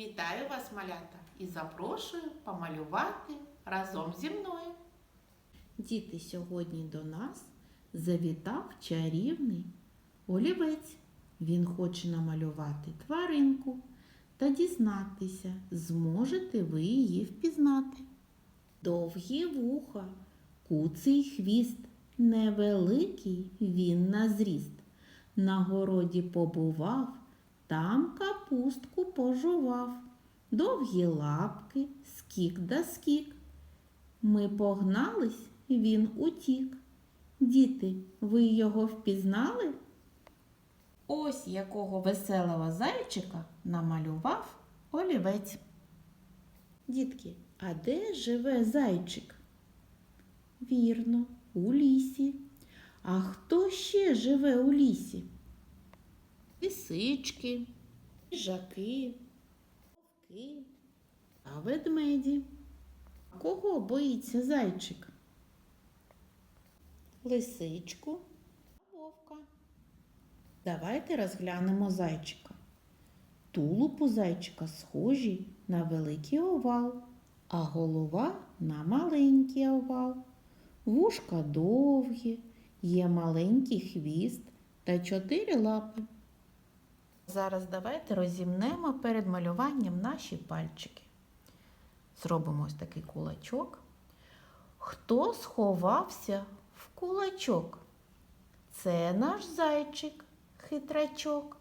Вітаю вас, малята, і запрошую помалювати разом зі мною. Діти, сьогодні до нас завітав чарівний олівець. Він хоче намалювати тваринку та дізнатися, зможете ви її впізнати. Довгі вуха, куций хвіст, невеликий він на зріст. На городі побував, там капустку пожував. Довгі лапки, скік да скік. Ми погнались, він утік. Діти, ви його впізнали? Ось якого веселого зайчика намалював олівець. Дітки, а де живе зайчик? Вірно, у лісі. А хто ще живе у лісі? Лисички, їжаки, вовки та ведмеді. Кого боїться зайчик? Лисичку, вовка. Давайте розглянемо зайчика. Тулуб у зайчика схожий на великий овал, а голова на маленький овал. Вушка довгі, є маленький хвіст та чотири лапи. Зараз давайте розімнемо перед малюванням наші пальчики. Зробимо ось такий кулачок. Хто сховався в кулачок? Це наш зайчик, хитрачок.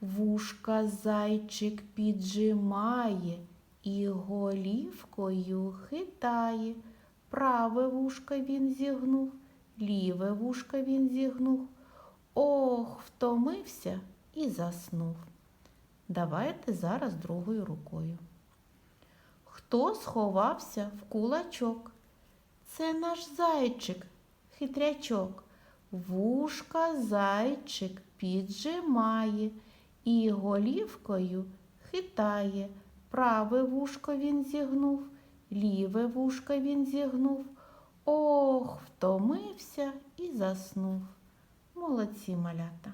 Вушка зайчик піджимає і голівкою хитає. Праве вушко він зігнув, ліве вушко він зігнув. Ох, втомився і заснув. Давайте зараз другою рукою. Хто сховався в кулачок? Це наш зайчик, хитрячок. Вушка зайчик піджимає і голівкою хитає. Праве вушко він зігнув, ліве вушко він зігнув. Ох, втомився і заснув. Молодці малята.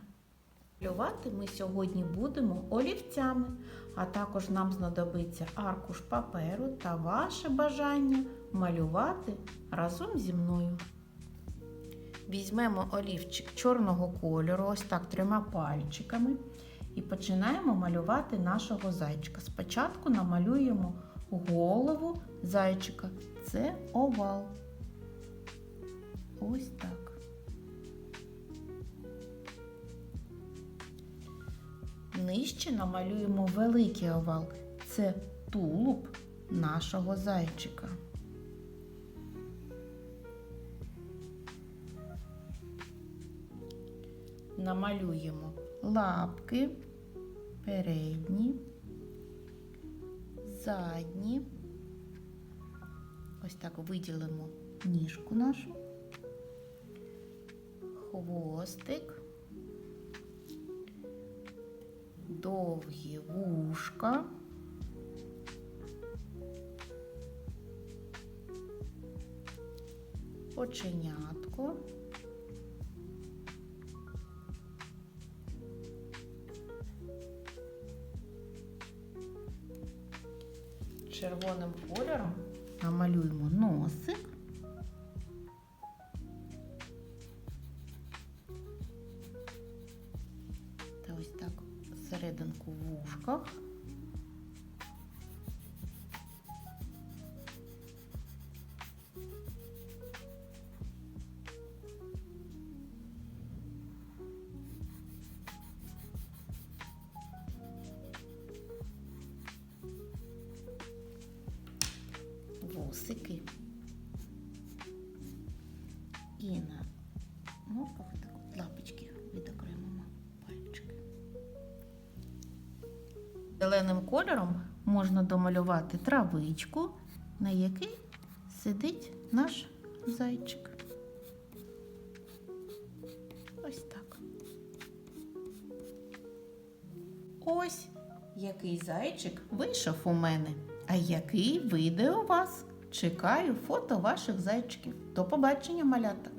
Малювати ми сьогодні будемо олівцями, а також нам знадобиться аркуш паперу та ваше бажання малювати разом зі мною. Візьмемо олівчик чорного кольору, ось так трьома пальчиками, і починаємо малювати нашого зайчика. Спочатку намалюємо голову зайчика. Це овал. Ось так. Нижче намалюємо великий овал. Це тулуб нашого зайчика. Намалюємо лапки, передні, задні. Ось так виділимо ніжку нашу, хвостик. Довгі вушка. Оченятко. Червоним кольором намалюємо носик. В. Вусики. І на Зеленим кольором можна домалювати травичку, на якій сидить наш зайчик. Ось так. Ось який зайчик вийшов у мене, а який вийде у вас. Чекаю фото ваших зайчиків. До побачення, малята!